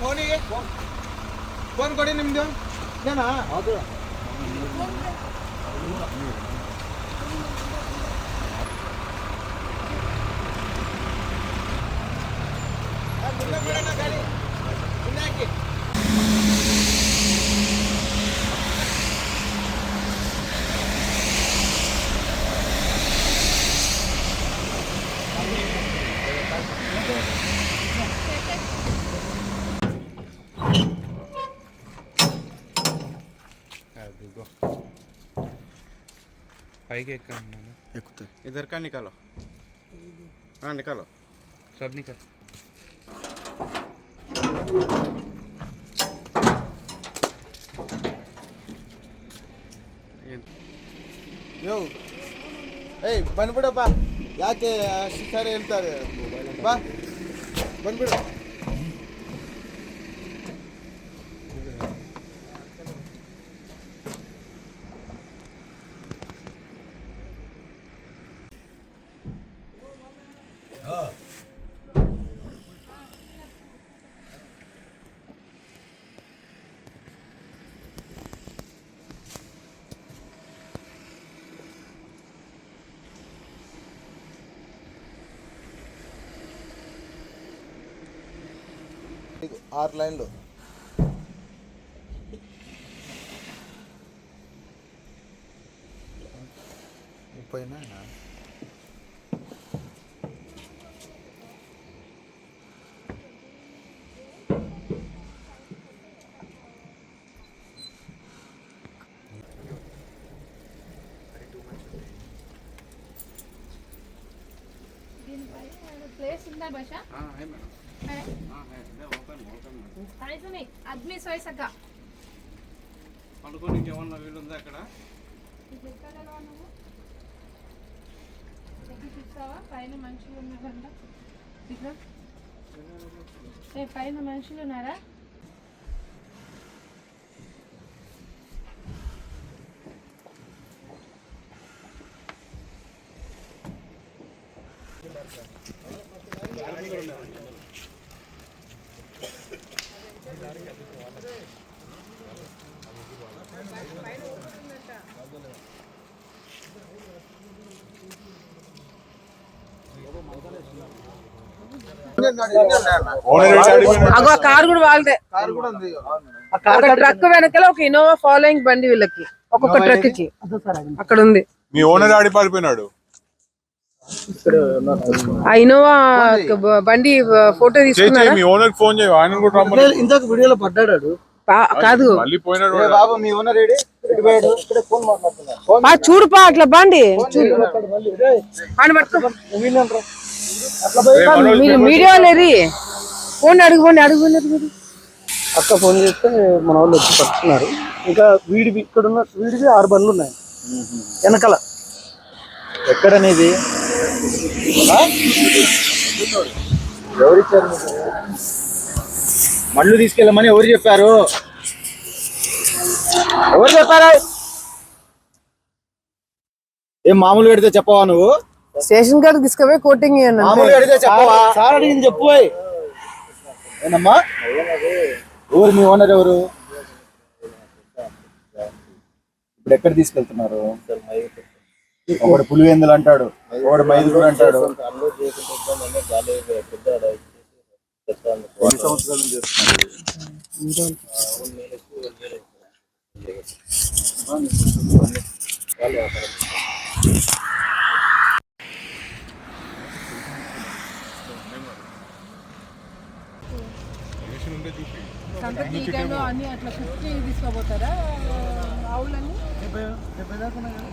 ಫೋನಿಗೆ ಫೋನ್ ಕೊಡಿ ನಿಮ್ದು ಏನಾ ಅದು ಗಾಡಿ ಹಾಕಿ పైకి ఎక్కాను ఎక్కుతుంది इधर का निकालो हाँ निकालो सब निकल ಯೋ ಏಯ್ ಬಂದ್ಬಿಡಪ್ಪ ಯಾಕೆ ಶಿಕಾರಿ ಹೇಳ್ತಾರೆ ಬಾ ಬಂದ್ಬಿಡು ఆరు లైన్లు. ముప్పైనా? ప్లేస్ ఉందా భాష? हाँ అగ్ని స్వయసక పండుకోనికి ఏమన్నా వీలు ఉందా అక్కడ పైన మనుషులు ఉన్నారా పైన మనుషులు ఉన్నారా? అగో ఆ కార్ కూడా వాళ్ళదే. కారు కూడా ఉంది. ఒక ట్రక్ వెనకాల ఒక ఇన్నోవా ఫాలోయింగ్ బండి వీళ్ళకి. ఒక్కొక్క ట్రక్కి. అక్కడ ఉంది మీ ఓనర్ ఆడి పారిపోయినాడు ఇన్నోవా బండి ఫోటో తీసుకున్నారా మీ ఓనర్ ఫోన్ చేయి ఆయన కూడా రమ్మని. ఇంతకు వీడియోలో పడ్డాడు పా- కాదు. మళ్ళీ పోయినాడు ఏ బాబు మీ ఓనర్ ఏడి? ఇటు పోయాడు. ఇక్కడే ఫోన్ మాట్లాడుతున్నా పా చూడు పా అట్లా బండి. మీరు మీడియా లేది ఫోన్ అడుగుకోండి అడుగుకోండి అక్క ఫోన్ చేస్తే మన వాళ్ళు వచ్చి పట్టుకున్నారు. ఇంకా వీడివి ఇక్కడ ఉన్న వీడివి ఆరు బండ్లు ఉన్నాయి. వెనకాల. ఎక్కడనేది? ఎవరిచ్చారు? మళ్ళు తీసుకెళ్ళమని ఎవరు చెప్పారు? ఎవరు చెప్పారు? ఏం మామూలు పెడితే చెప్పవా నువ్వు? స్టేషన్ కాడ తీసుకుపోయి కోటింగ్ మామూలు పెడితే చెప్పవా? సార్ అడిగింది చెప్పు. ఏనమ్మా ఎవరు మీ ఓనర్ ఎవరు? ఇప్పుడు ఎక్కడ తీసుకెళ్తున్నారు? ఒకడు పులివెందులు అంటాడు ఒకడు మైదుగురు అంటాడు ఎన్ని సంవత్సరాల నుంచి అన్ని అట్లా ఫిఫ్టీ తీసుకోబోతారా ఆవులన్నీ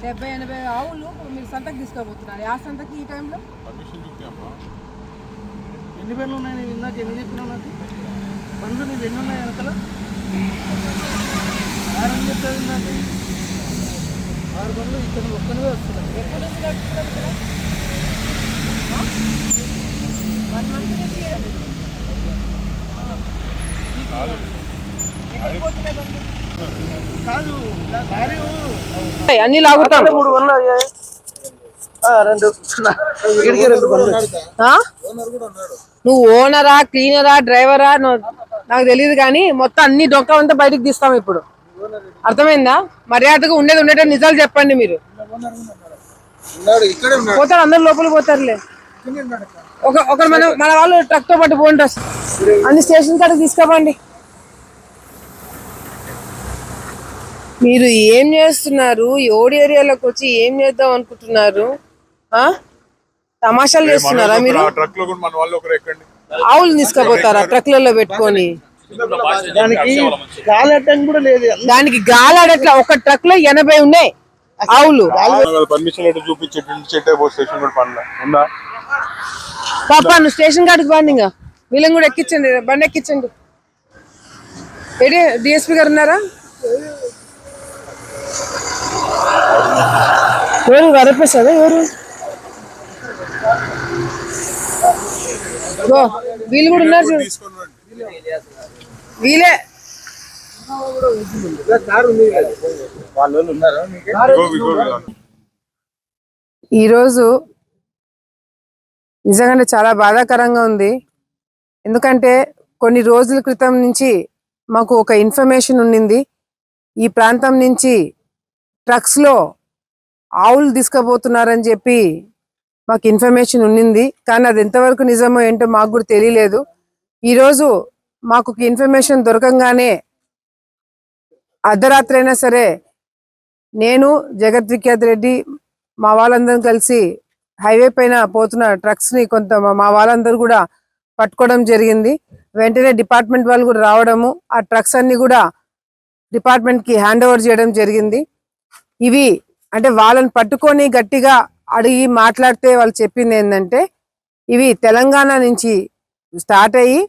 డెబ్బై ఎనభై ఆవులు మీరు సంతకి తీసుకోబోతున్నారు ఆ సంతకి ఈ టైంలో? ఎన్ని బండ్లు ఉన్నాయి? నేను ఇందాక ఎన్ని చెప్పినావు నాకు? బండ్లు నీవు ఎన్ని ఉన్నాయి వెనకాల? ఆరు అని చెప్పారు నాకు ఆరు బండ్లు ఇక్కడ ఒక్కనివే వస్తున్నాయి. అన్ని లాగుతాం. మూడు రెండు. రెండు? నువ్వు ఓనరా క్లీనరా డ్రైవరా నాకు తెలియదు కానీ మొత్తం అన్ని డొక్క అంతా బయటకు తీస్తాం ఇప్పుడు. అర్థమైందా? మర్యాదగా ఉండేది ఉండేటట్టు నిజాలు చెప్పండి మీరు. పోతారు అందరు లోపల పోతారులే. ఒక ఒకరు మన మన వాళ్ళు ట్రక్తో పాటు పోండి అన్ని స్టేషన్ కాడికి తీసుకోపండి. మీరు ఏం చేస్తున్నారు? ఓడి ఏరియాలోకి వచ్చి ఏం చేద్దాం అనుకుంటున్నారు? ఆ? తమాషాలు చేస్తున్నారా మీరు? ట్రక్లో కూడా మన వాళ్ళు ఒకరు ఎక్కండి. ఆవులు తీసుకుపోతారా? ట్రక్లలో పెట్టుకొని. దానికి గాలి అడ్డం కూడా లేదు. దానికి గాలాడట్లా ఒక ట్రక్లో ఎనభై ఉన్నాయి ఆవులు. పర్మిషన్ లెటర్ చూపించేటట్టు చెట్టే పో స్టేషన్ కూడా పనులు. ఉందా? పాప నువ్వు స్టేషన్ కాడికి బాండి ఇంకా వీళ్ళని కూడా ఎక్కించండి బండి ఎక్కించండి. ఏడి డిఎస్పీ గారు ఉన్నారా? ఏం వరపేశారా ఎవరు? వీళ్ళు కూడా ఉన్నారు చూడు. వీలే ఈరోజు నిజంగానే చాలా బాధాకరంగా ఉంది. ఎందుకంటే కొన్ని రోజుల క్రితం నుంచి మాకు ఒక ఇన్ఫర్మేషన్ ఉండింది. ఈ ప్రాంతం నుంచి ట్రక్స్లో ఆవులు తీసుకుపోతున్నారని చెప్పి మాకు ఇన్ఫర్మేషన్ ఉన్నింది. కానీ అది ఎంతవరకు నిజమో ఏంటో మాకు కూడా తెలియలేదు. ఈరోజు మాకు ఇన్ఫర్మేషన్ దొరకంగానే అర్ధరాత్రి అయినా సరే నేను జగత్ విఖ్యాత్ రెడ్డి మా వాళ్ళందరం కలిసి హైవే పైన పోతున్న ట్రక్స్ని కొంత మా- వాళ్ళందరూ కూడా పట్టుకోవడం జరిగింది. వెంటనే డిపార్ట్మెంట్ వాళ్ళు కూడా రావడము ఆ ట్రక్స్ అన్నీ కూడా డిపార్ట్మెంట్కి హ్యాండ్ ఓవర్ చేయడం జరిగింది. ఇవి అంటే వాళ్ళని పట్టుకొని గట్టిగా అడిగి మాట్లాడితే వాళ్ళు చెప్పింది ఏంటంటే ఇవి తెలంగాణ నుంచి స్టార్ట్ అయ్యి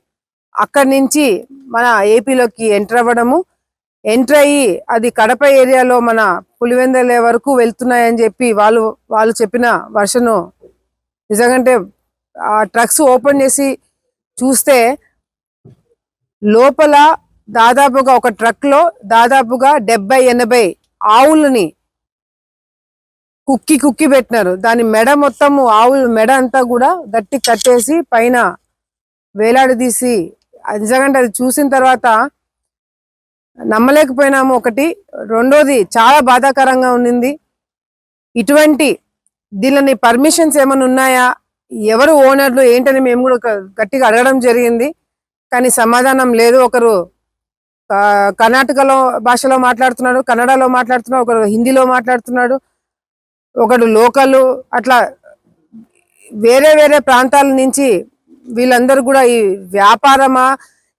అక్కడి నుంచి మన ఏపీలోకి ఎంటర్ అవ్వడము ఎంటర్ అయ్యి అది కడప ఏరియాలో మన పులివెందల వరకు వెళ్తున్నాయని చెప్పి వాళ్ళు వాళ్ళు చెప్పిన వర్షను నిజంగంటే ఆ ట్రక్స్ ఓపెన్ చేసి చూస్తే లోపల దాదాపుగా ఒక ట్రక్లో దాదాపుగా డెబ్బై ఎనభై ఆవులని కుక్కి కుక్కి పెట్టినారు. దాని మెడ మొత్తము ఆవుల మెడ అంతా కూడా గట్టి కట్టేసి పైన వేలాడదీసి అది నిజంగా అది చూసిన తర్వాత నమ్మలేకపోయినాము. ఒకటి. రెండోది చాలా బాధాకరంగా ఉండింది. ఇటువంటి దీనిని పర్మిషన్స్ ఏమైనా ఉన్నాయా? ఎవరు ఓనర్లు ఏంటని మేము కూడా గట్టిగా అడగడం జరిగింది. కానీ సమాధానం లేదు. ఒకరు కర్ణాటకలో భాషలో మాట్లాడుతున్నాడు కన్నడలో మాట్లాడుతున్నాడు ఒకరు హిందీలో మాట్లాడుతున్నాడు. ఒకడు లోకల్ అట్లా వేరే వేరే ప్రాంతాల నుంచి వీళ్ళందరూ కూడా ఈ వ్యాపారమా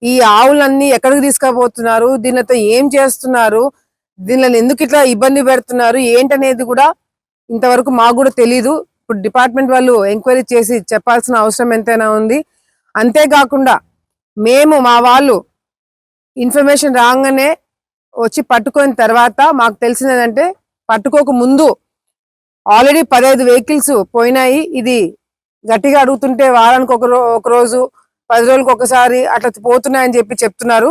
ఈ ఆవులన్నీ ఎక్కడికి తీసుకుపోతున్నారు దీనితో ఏం చేస్తున్నారు దీనిని ఎందుకు ఇట్లా ఇబ్బంది పెడుతున్నారు ఏంటనేది కూడా ఇంతవరకు మాకు కూడా తెలీదు. ఇప్పుడు డిపార్ట్మెంట్ వాళ్ళు ఎంక్వైరీ చేసి చెప్పాల్సిన అవసరం ఎంతైనా ఉంది. అంతేకాకుండా మేము మా వాళ్ళు ఇన్ఫర్మేషన్ రాగానే వచ్చి పట్టుకున్న తర్వాత మాకు తెలిసిందంటే పట్టుకోక ముందు ఆల్రెడీ పదహైదు వెహికల్స్ పోయినాయి. ఇది గట్టిగా అడుగుతుంటే వారానికి ఒక ఒక రోజు పది రోజులకు ఒకసారి అట్లా పోతున్నాయని చెప్పి చెప్తున్నారు.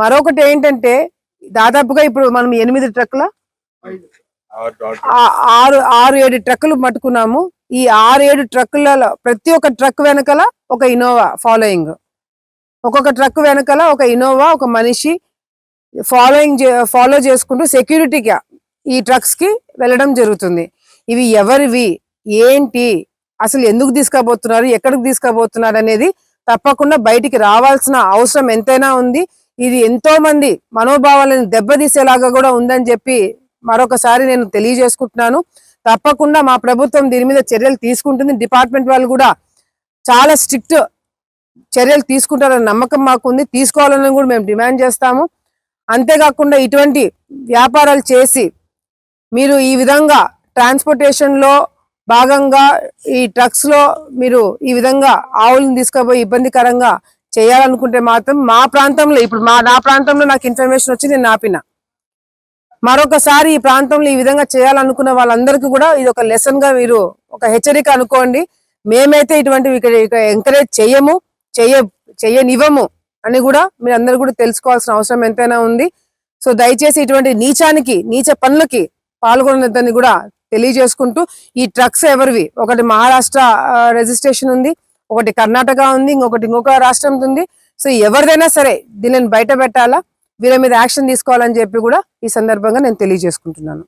మరొకటి ఏంటంటే దాదాపుగా ఇప్పుడు మనం ఎనిమిది ట్రక్ల ఆరు ఆరు ఏడు ట్రక్కులు పట్టుకున్నాము. ఈ ఆరు ఏడు ట్రక్కులలో ప్రతి ఒక్క ట్రక్ వెనకాల ఒక ఇన్నోవా ఫాలోయింగ్ ఒక్కొక్క ట్రక్ వెనకాల ఒక ఇన్నోవా ఒక మనిషి ఫాలోయింగ్ ఫాలో చేసుకుంటూ సెక్యూరిటీగా ఈ ట్రక్స్కి వెళ్ళడం జరుగుతుంది. ఇవి ఎవరివి? ఏంటి? అసలు ఎందుకు తీసుకోబోతున్నారు ఎక్కడికి తీసుకోబోతున్నారు అనేది తప్పకుండా బయటికి రావాల్సిన అవసరం ఎంతైనా ఉంది. ఇది ఎంతో మంది మనోభావాలను దెబ్బతీసేలాగా కూడా ఉందని చెప్పి మరొకసారి నేను తెలియజేసుకుంటున్నాను. తప్పకుండా మా ప్రభుత్వం దీని మీద చర్యలు తీసుకుంటుంది. డిపార్ట్మెంట్ వాళ్ళు కూడా చాలా స్ట్రిక్ట్ చర్యలు తీసుకుంటారనే నమ్మకం మాకుంది. తీసుకోవాలని కూడా మేము డిమాండ్ చేస్తాము. అంతేకాకుండా ఇటువంటి వ్యాపారాలు చేసి మీరు ఈ విధంగా ట్రాన్స్పోర్టేషన్లో భాగంగా ఈ ట్రక్స్లో మీరు ఈ విధంగా ఆవులను తీసుకుపోయి ఇబ్బందికరంగా చేయాలనుకుంటే మాత్రం మా ప్రాంతంలో ఇప్పుడు మా నా ప్రాంతంలో నాకు ఇన్ఫర్మేషన్ వచ్చి నేను ఆపిన. మరొకసారి ఈ ప్రాంతంలో ఈ విధంగా చేయాలనుకున్న వాళ్ళందరికీ కూడా ఇది ఒక లెసన్గా మీరు ఒక హెచ్చరిక అనుకోండి. మేమైతే ఇటువంటివి ఇక్కడ ఎంకరేజ్ చెయ్యము చెయ్య చెయ్యనివ్వము అని కూడా మీరు అందరూ కూడా తెలుసుకోవాల్సిన అవసరం ఎంతైనా ఉంది. సో దయచేసి ఇటువంటి నీచానికి నీచ పనులకి పాల్గొనదని కూడా తెలియజేసుకుంటూ ఈ ట్రక్స్ ఎవరివి? ఒకటి మహారాష్ట్ర రిజిస్ట్రేషన్ ఉంది ఒకటి కర్ణాటక ఉంది ఇంకొకటి ఇంకొక రాష్ట్రం ఉంది. సో ఎవరిదైనా సరే దీనిని బయట పెట్టాలా? వీళ్ళ మీద యాక్షన్ తీసుకోవాలని చెప్పి కూడా ఈ సందర్భంగా నేను తెలియజేసుకుంటున్నాను.